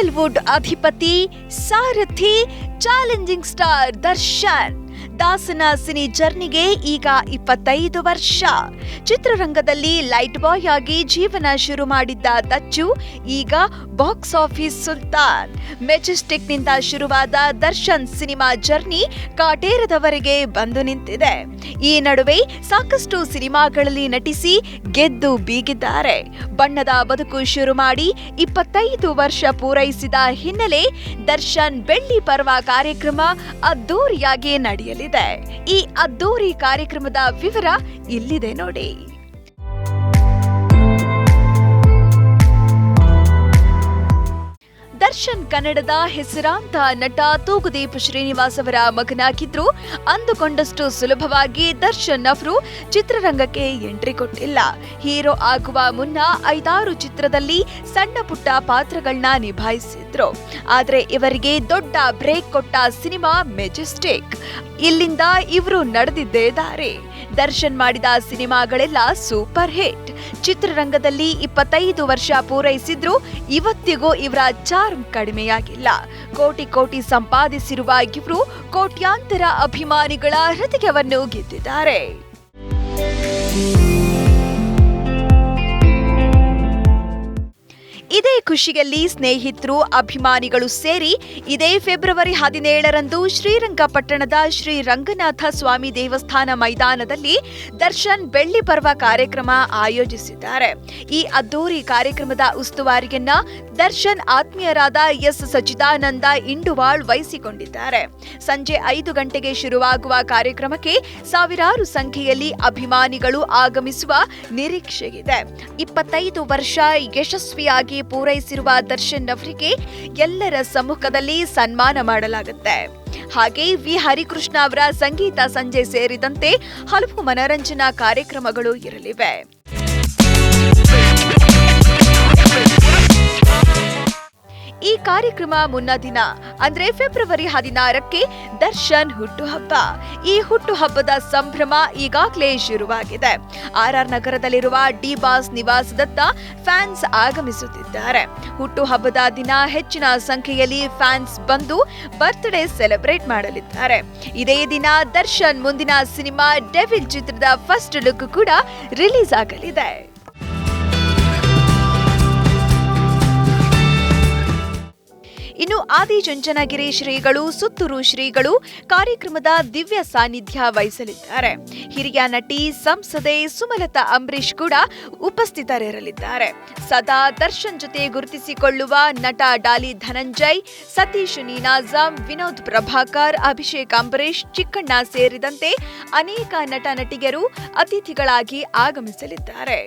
Sandalwood अधिपति सारथी challenging star दर्शन ದಾಸನ cine ಜರ್ನಿಗೆ ಈಗ ಇಪ್ಪತ್ತೈದು ವರ್ಷ. ಚಿತ್ರರಂಗದಲ್ಲಿ ಲೈಟ್ ಬಾಯ್ ಆಗಿ ಜೀವನ ಶುರು ಮಾಡಿದ್ದ ದಚ್ಚು ಈಗ ಬಾಕ್ಸ್ ಆಫೀಸ್ ಸುಲ್ತಾನ್. ಮೆಜೆಸ್ಟಿಕ್ನಿಂದ ಶುರುವಾದ ದರ್ಶನ್ ಸಿನಿಮಾ ಜರ್ನಿ ಕಾಟೇರದವರೆಗೆ ಬಂದು ನಿಂತಿದೆ. ಈ ನಡುವೆ ಸಾಕಷ್ಟು ಸಿನಿಮಾಗಳಲ್ಲಿ ನಟಿಸಿ ಗೆದ್ದು ಬೀಗಿದ್ದಾರೆ. ಬಣ್ಣದ ಬದುಕು ಶುರು ಮಾಡಿ ಇಪ್ಪತ್ತೈದು ವರ್ಷ ಪೂರೈಸಿದ ಹಿನ್ನೆಲೆ ದರ್ಶನ್ ಬೆಳ್ಳಿ ಪರ್ವ ಕಾರ್ಯಕ್ರಮ ಅದ್ದೂರಿಯಾಗಿ ನಡೆಯಲಿದೆ. ಈ ಅದ್ದೂರಿ ಕಾರ್ಯಕ್ರಮದ ವಿವರ ಇಲ್ಲಿದೆ ನೋಡಿ. ದರ್ಶನ್ ಕನ್ನಡದ ಹೆಸರಾಂತ ನಟ ತೂಗುದೀಪ್ ಶ್ರೀನಿವಾಸ್ ಅವರ ಮಗನಾಗಿದ್ರು. ಅಂದುಕೊಂಡಷ್ಟು ಸುಲಭವಾಗಿ ದರ್ಶನ್ ಅವರು ಚಿತ್ರರಂಗಕ್ಕೆ ಎಂಟ್ರಿ ಕೊಟ್ಟಿಲ್ಲ. ಹೀರೋ ಆಗುವ ಮುನ್ನ ಐದಾರು ಚಿತ್ರದಲ್ಲಿ ಸಣ್ಣ ಪುಟ್ಟ ಪಾತ್ರಗಳನ್ನ ನಿಭಾಯಿಸಿದ್ರು. ಆದರೆ ಇವರಿಗೆ ದೊಡ್ಡ ಬ್ರೇಕ್ ಕೊಟ್ಟ ಸಿನಿಮಾ ಮೆಜೆಸ್ಟಿಕ್. ಇಲ್ಲಿಂದ ಇವರು ನಡೆದಿದ್ದೇ ದಾರಿ. ದರ್ಶನ್ ಮಾಡಿದ ಸಿನಿಮಾಗಳೆಲ್ಲ ಸೂಪರ್ ಹಿಟ್. ಚಿತ್ರರಂಗದಲ್ಲಿ ಇಪ್ಪತ್ತೈದು ವರ್ಷ ಪೂರೈಸಿದ್ರು ಇವತ್ತಿಗೂ ಇವರ ಚಾರ್ಮ್ ಕಡಿಮೆಯಾಗಿಲ್ಲ. ಕೋಟಿ ಕೋಟಿ ಸಂಪಾದಿಸಿರುವ ಇವರು ಕೋಟ್ಯಾಂತರ ಅಭಿಮಾನಿಗಳ ಹೃದಯವನ್ನು ಗೆದ್ದಿದ್ದಾರೆ. ಖುಷಿಯಲ್ಲಿ ಸ್ನೇಹಿತರು, ಅಭಿಮಾನಿಗಳು ಸೇರಿ ಇದೇ ಫೆಬ್ರವರಿ ಹದಿನೇಳರಂದು ಶ್ರೀರಂಗಪಟ್ಟಣದ ಶ್ರೀ ರಂಗನಾಥ ಸ್ವಾಮಿ ದೇವಸ್ಥಾನ ಮೈದಾನದಲ್ಲಿ ದರ್ಶನ್ ಬೆಳ್ಳಿ ಪರ್ವ ಕಾರ್ಯಕ್ರಮ ಆಯೋಜಿಸಿದ್ದಾರೆ. ಈ ಅದ್ದೂರಿ ಕಾರ್ಯಕ್ರಮದ ಉಸ್ತುವಾರಿಯನ್ನ ದರ್ಶನ್ ಆತ್ಮೀಯರಾದ ಎಸ್ ಸಚಿದಾನಂದ ಇಂಡುವಾಳ್ ವಹಿಸಿಕೊಂಡಿದ್ದಾರೆ. ಸಂಜೆ ಐದು ಗಂಟೆಗೆ ಶುರುವಾಗುವ ಕಾರ್ಯಕ್ರಮಕ್ಕೆ ಸಾವಿರಾರು ಸಂಖ್ಯೆಯಲ್ಲಿ ಅಭಿಮಾನಿಗಳು ಆಗಮಿಸುವ ನಿರೀಕ್ಷೆಯಿದೆ. ಇಪ್ಪತ್ತೈದು ವರ್ಷ ಯಶಸ್ವಿಯಾಗಿ ಪೂರೈಸಿರುವ ದರ್ಶನ್ ಅವರಿಗೆ ಎಲ್ಲರ ಸಮ್ಮುಖದಲ್ಲಿ ಸನ್ಮಾನ ಮಾಡಲಾಗುತ್ತೆ. ಹಾಗೆ ವಿ. ಹರಿಕೃಷ್ಣ ಅವರ ಸಂಗೀತ ಸಂಜೆ ಸೇರಿದಂತೆ ಹಲವು ಮನರಂಜನಾ ಕಾರ್ಯಕ್ರಮಗಳು ಇರಲಿವೆ. ಕಾರ್ಯಕ್ರಮ ಮುನ್ನ ದಿನ, ಅಂದ್ರೆ ಫೆಬ್ರವರಿ ಹದಿನಾರಕ್ಕೆ ದರ್ಶನ್ ಹುಟ್ಟುಹಬ್ಬ. ಈ ಹುಟ್ಟುಹಬ್ಬದ ಸಂಭ್ರಮ ಈಗಾಗಲೇ ಶುರುವಾಗಿದೆ. ಆರ್ ಆರ್ ನಗರದಲ್ಲಿರುವ ಡಿ ಬಾಸ್ ನಿವಾಸದತ್ತ ಫ್ಯಾನ್ಸ್ ಆಗಮಿಸುತ್ತಿದ್ದಾರೆ. ಹುಟ್ಟುಹಬ್ಬದ ದಿನ ಹೆಚ್ಚಿನ ಸಂಖ್ಯೆಯಲ್ಲಿ ಫ್ಯಾನ್ಸ್ ಬಂದು ಬರ್ತ್ಡೇ ಸೆಲೆಬ್ರೇಟ್ ಮಾಡಲಿದ್ದಾರೆ. ಇದೇ ದಿನ ದರ್ಶನ್ ಮುಂದಿನ ಸಿನಿಮಾ ಡೆವಿಲ್ ಚಿತ್ರದ ಫಸ್ಟ್ ಲುಕ್ ಕೂಡ ರಿಲೀಸ್ ಆಗಲಿದೆ. ಇನ್ನು ಆದಿಚುಂಚನಗಿರಿ ಶ್ರೀಗಳು, ಸುತ್ತೂರು ಶ್ರೀಗಳು ಕಾರ್ಯಕ್ರಮದ ದಿವ್ಯ ಸಾನ್ನಿಧ್ಯ ವಹಿಸಲಿದ್ದಾರೆ. ಹಿರಿಯ ನಟಿ, ಸಂಸದೆ ಸುಮಲತಾ ಅಂಬರೀಶ್ ಕೂಡ ಉಪಸ್ಥಿತರಿರಲಿದ್ದಾರೆ. ಸದಾ ದರ್ಶನ್ ಜೊತೆ ಗುರುತಿಸಿಕೊಳ್ಳುವ ನಟ ಡಾಲಿ ಧನಂಜಯ್, ಸತೀಶ್ ನೀನಾಜಂ, ವಿನೋದ್ ಪ್ರಭಾಕರ್, ಅಭಿಷೇಕ್ ಅಂಬರೀಶ್ ಚಿಕ್ಕಣ್ಣ ಸೇರಿದಂತೆ ಅನೇಕ ನಟ ನಟಿಗರು ಅತಿಥಿಗಳಾಗಿ ಆಗಮಿಸಲಿದ್ದಾರೆ.